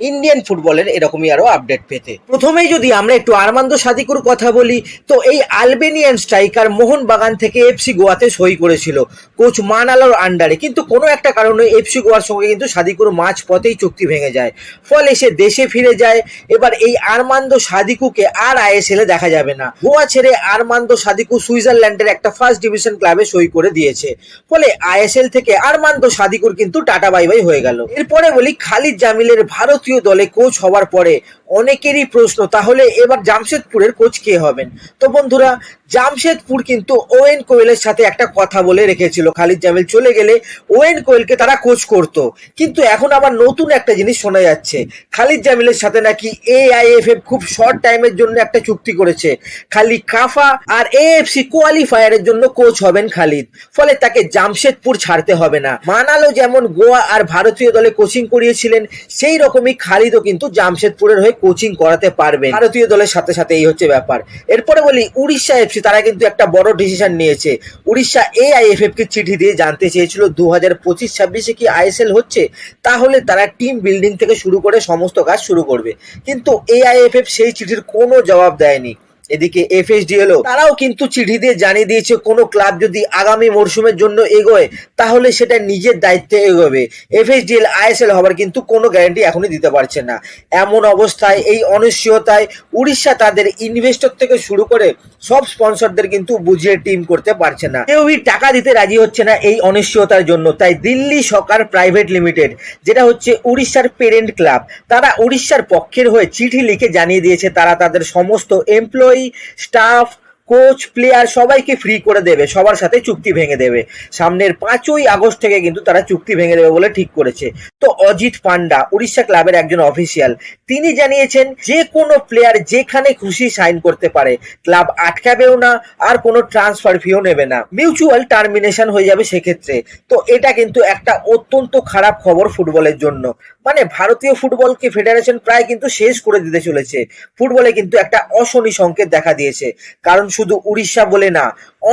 Indian ফুটবলের এরকমই আরও আপডেট পেতে। প্রথমেই যদি আমরা একটু আরমান্দ সাদিকুর কথা বলি, তো এই আলবেনিয়ান স্ট্রাইকার মোহনবাগান থেকে এফসি গোয়াতে সই করেছিল। কোচ মানালোর আন্ডারে কিন্তু কোনো একটা কারণে এফসি গোয়ার সঙ্গে কিন্তু সাদিকুর মাঝ পথেই চুক্তি ভেঙে যায়। ফলে সে দেশে ফিরে যায়। এবার এই আরমান্দ সাদিকুকে আর আইএসএল এ দেখা যাবে না। গোয়া ছেড়ে আরমান্দ সাদিকু সুইজারল্যান্ডের একটা ফার্স্ট ডিভিশন ক্লাবে সই করে দিয়েছে। ফলে আইএসএল থেকে আরমান্দ সাদিকুর কিন্তু টাটা বাই বাই হয়ে গেল। এরপরে বলি খালিদ জামিলের ভারতীয় দলে কোচ হওয়ার পরে অনেকেরই প্রশ্ন, তাহলে এবার জামশেদপুরের কোচ কে হবেন? তো বন্ধুরা জামশেদপুর কিন্তু ওয়েন কোয়েলের সাথে একটা কথা বলে রেখেছিল। খালিদ জামিল চলে গেলে ওয়েন কোয়েলকে তারা কোচ করত। কিন্তু এখন আবার নতুন একটা জিনিস শোনা যাচ্ছে। খালিদ জামিলের সাথে নাকি এআইএফএফ খুব শর্ট টাইমের জন্য একটা চুক্তি করেছে। খালি কাফা আর এএফসি কোয়ালিফায়ারের জন্য কোচ হবেন খালিদ। ফলে তাকে জামশেদপুর ছাড়তে হবে না। মানালো যেমন গোয়া আর ভারতীয় দলে কোচিং করিয়েছিলেন, সেই রকমই খালিদও কিন্তু জামশেদপুরের হয়ে কোচিং করাতে পারবেন। ভারতীয় দলের সাথে সাথে এই হচ্ছে ব্যাপার। এরপরে বলি উড়িষ্যা এফসি তারা কিন্তু একটা বড় ডিসিশন নিয়েছে। উড়িষ্যা এআইএফএফ কে চিঠি দিয়ে জানতে চেয়েছিল দু হাজার পঁচিশ ছাব্বিশে কি আইএসএল হচ্ছে? তাহলে তারা টিম বিল্ডিং থেকে শুরু করে সমস্ত কাজ শুরু করবে। কিন্তু এআইএফএফ সেই চিঠির কোনো জবাব দেয়নি। এদিকে এফএসডিএল তারাও কিন্তু চিঠি দিয়ে জানিয়ে দিয়েছে, কোনো ক্লাব যদি আগামী মরশুমের জন্য এগোয়, তাহলে সেটা নিজের দায়িত্বে এগোবে। এফএসডিএল আইএসএল হবার কিন্তু কোনো গ্যারান্টি এখনই দিতে পারছে না। এমন অবস্থায় এই অনিশ্চয়তায় উড়িষ্যা তাদের ইনভেস্টর থেকে শুরু করে সব স্পন্সরদের কিন্তু বুঝিয়ে টিম করতে পারছে না। কেউই টাকা দিতে রাজি হচ্ছে না এই অনিশ্চয়তার জন্য। তাই দিল্লি সরকার প্রাইভেট লিমিটেড যেটা হচ্ছে উড়িষ্যার পেরেন্ট ক্লাব তারা উড়িষ্যার পক্ষের হয়ে চিঠি লিখে জানিয়ে দিয়েছে, তারা তাদের সমস্ত এমপ্লয়ি staff, কোচ প্লেয়ার সবাইকে ফ্রি করে দেবে, সবার সাথে চুক্তি ভেঙে দেবে। সামনের পাঁচই আগস্ট থেকে কিন্তু তারা চুক্তি ভেঙে দেবে বলে ঠিক করেছে। তো অজিত পান্ডা, উড়িষ্যা ক্লাবের একজন অফিসিয়াল তিনি জানিয়েছেন, যে কোনো প্লেয়ার যেখানে খুশি সাইন করতে পারে ক্লাব আটকাবেও না, আর কোনো ট্রান্সফার ফিও নেবে না। মিউচুয়াল টার্মিনেশন হয়ে যাবে সেক্ষেত্রে। তো এটা কিন্তু একটা অত্যন্ত খারাপ খবর ফুটবলের জন্য। মানে ভারতীয় ফুটবলকে ফেডারেশন প্রায় কিন্তু শেষ করে দিতে চলেছে। ফুটবলে কিন্তু একটা অশনি সংকেত দেখা দিয়েছে। কারণ শুধু উড়িষ্যা বলে না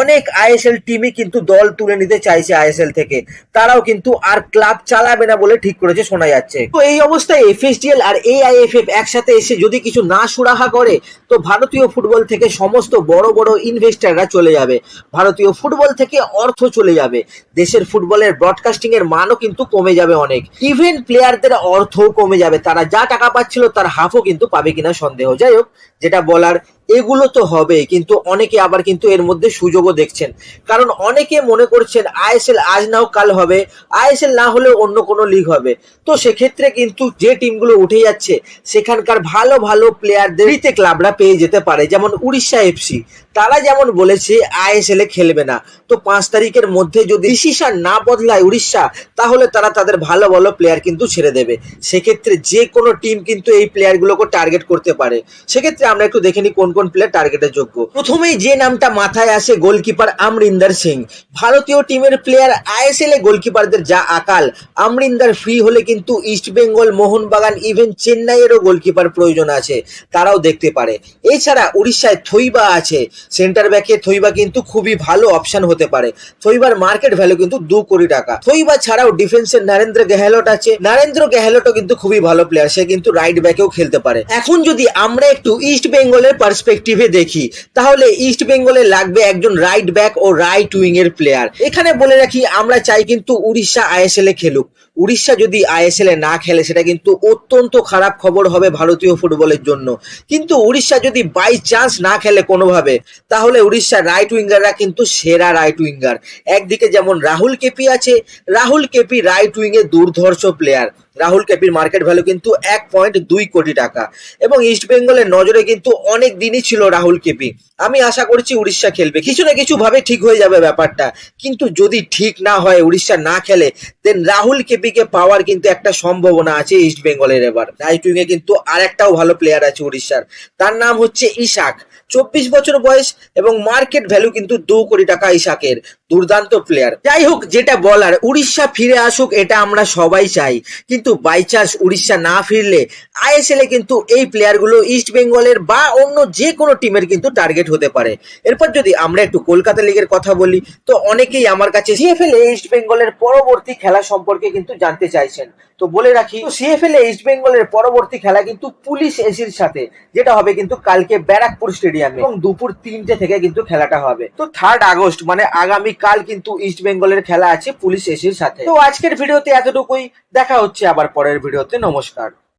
অনেক আইএসএল টিমই কিন্তু দল তুলে নিতে চাইছে আইএসএল থেকে। তারাও কিন্তু আর ক্লাব চালাবে না বলে ঠিক করেছে শোনা যাচ্ছে। তো এই অবস্থায় এফএসডিএল আর এআইএফএফ একসাথে এসে যদি কিছু না সুরাহা করে, তো ভারতীয় ফুটবল থেকে সমস্ত বড় বড় ইনভেস্টাররা চলে যাবে। ভারতীয় ফুটবল থেকে অর্থ চলে যাবে। দেশের ফুটবলের ব্রডকাস্টিং এর মানও কিন্তু কমে যাবে অনেক। ইভেন প্লেয়ারদের অর্থও কমে যাবে। তারা যা টাকা পাচ্ছিল, তার হাফও কিন্তু পাবে কিনা সন্দেহ। যাই হোক, যেটা বলার, এগুলো তো হবে কিন্তু অনেকে আবার কিন্তু এর মধ্যে সুযোগও দেখছেন। কারণ অনেকে মনে করছেন আইএসএল আজ নাও কাল হবে আইএসএল না হলে অন্য কোনো লিগ হবে। তো সেক্ষেত্রে কিন্তু যে টিমগুলো উঠে যাচ্ছে, সেখানকার ভালো ভালো প্লেয়ারদের ফ্রিতে ক্লাবরা পেয়ে যেতে পারে। যেমন উড়িষ্যা এফসি তারা যেমন বলেছে আইএসএল এ খেলবে না। তো পাঁচ তারিখের মধ্যে যদি ডিসিশন না বদলায় উড়িষ্যা, তাহলে তারা তাদের ভালো ভালো প্লেয়ার কিন্তু ছেড়ে দেবে। সেক্ষেত্রে যে কোনো টিম কিন্তু এই প্লেয়ারগুলোকে টার্গেট করতে পারে। সেক্ষেত্রে আমরা একটু দেখে নিই কোন কোন প্লেয়ার টার্গেটের যোগ্য। প্রথমেই যে নামটা মাথায় আসে গোলকিপার আমরিন্দার সিং ভারতীয় টিমের প্লেয়ার আইএসএল এ গোলকিপারদের যা আকাল। আমরিন্দার ফ্রি হলে কিন্তু ইস্ট বেঙ্গল মোহনবাগান ইভেন চেন্নাইয়েরও গোলকিপার প্রয়োজন আছে। তারাও দেখতে পারে। এছাড়া উড়িষ্যায় থইবা আছে। সেন্টার ব্যাকে থইবা কিন্তু খুবই ভালো অপশন হতে পারে। থইবার মার্কেট ভ্যালু কিন্তু দু কোটি টাকা। থইবা ছাড়াও ডিফেন্সের নরেন্দ্র গেহলট আছে। নরেন্দ্র গেহলটও কিন্তু খুবই ভালো প্লেয়ার সে কিন্তু রাইট ব্যাকেও খেলতে পারে। এখন যদি আমরা একটু ইস্ট বেঙ্গলের পার্সপেক্টিভে দেখি, তাহলে ইস্ট বেঙ্গলে লাগবে একজন রাইট ব্যাক ও রাইট উইং এর প্লেয়ার এখানে বলে রাখি, আমরা চাই কিন্তু উড়িষ্যা আইএসএল এ খেলুক। উড়িষ্যা যদি আইএসএল না খেলে, সেটা কিন্তু অত্যন্ত খারাপ খবর হবে ভারতীয় ফুটবলের জন্য। কিন্তু উড়িষ্যা যদি বাই চান্স না খেলে কোনোভাবে, তাহলে উড়িষ্যার রাইট উইঙ্গাররা কিন্তু সেরা রাইট উইঙ্গার একদিকে যেমন রাহুল কেপি আছে, রাহুল কেপি রাইট উইং এ দুর্ধর্ষ প্লেয়ার রাহুল কেপির মার্কেট ভ্যালু কিন্তু এক পয়েন্ট দুই কোটি টাকা। এবং ইস্ট বেঙ্গলের নজরে কিন্তু অনেক দিনই ছিল রাহুল কেপি আমি আশা করছি উড়িষ্যা খেলবে। কিছু না কিছু ভাবে ঠিক হয়ে যাবে ব্যাপারটা। কিন্তু যদি ঠিক না হয়, উড়িষ্যা না খেলে দেন রাহুল কেপিকে পাওয়ার কিন্তু একটা সম্ভাবনা আছে ইস্ট বেঙ্গলের এবার। রাইট এ কিন্তু আর একটাও ভালো প্লেয়ার আছে উড়িষ্যার। তার নাম হচ্ছে ইশাক। চব্বিশ বছর বয়স এবং মার্কেট ভ্যালু কিন্তু দু কোটি টাকা ইশাকের। দুর্দান্ত প্লেয়ার যাই হোক, যেটা বলার, উড়িষ্যা ফিরে আসুক, এটা আমরা সবাই চাই। কিন্তু বাই চান্স উড়িষ্যা না ফিরলে আইএসএল এ কিন্তু এই প্লেয়ারগুলো ইস্ট বেঙ্গলের বা অন্য যে কোনো টিমের কিন্তু টার্গেট হতে পারে। এরপর যদি আমরা একটু কলকাতা লিগের কথা বলি, তো অনেকেই আমার কাছে সিএফএল এ ইস্ট বেঙ্গলের পরবর্তী খেলা সম্পর্কে কিন্তু জানতে চাইছেন। তো বলে রাখি সিএফএল এ ইস্ট বেঙ্গলের পরবর্তী খেলা কিন্তু পুলিশ এসির সাথে, যেটা হবে কিন্তু কালকে ব্যারাকপুর স্টেডিয়ামে এবং দুপুর তিনটে থেকে কিন্তু খেলাটা হবে। তো থার্ড আগস্ট মানে আগামী কাল কিন্তু ইস্ট বেঙ্গলের খেলা আছে, পুলিশ এসির সাথে। তো আজকের ভিডিওতে এতটুকুই। দেখা হচ্ছে আবার পরের ভিডিওতে। নমস্কার।